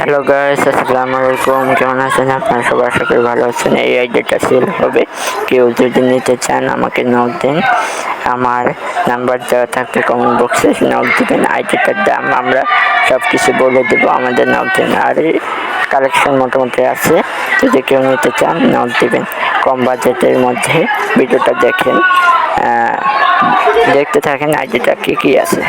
Hello guys আসসালামু আলাইকুম কেমন আছেন আপনারা? সবাই আশা করি ভালো আছেন। এই আইডিয়াটা সেল হবে। কেউ যদি নিতে চান, আমাকে নোট দিন। আমার নাম্বার দেওয়া থাকবে কমেন্ট বক্সে নোট দিবেন। আইডিটার দাম আমরা সব কিছু বলে দেবো আমাদের নোট দিন। আর এই কালেকশন মোটামুটি আছে। যদি কেউ নিতে চান নোট দেবেন। কম বাজেটের মধ্যে ভিডিওটা দেখেন। দেখতে থাকেন আইডিটা কী কী আছে।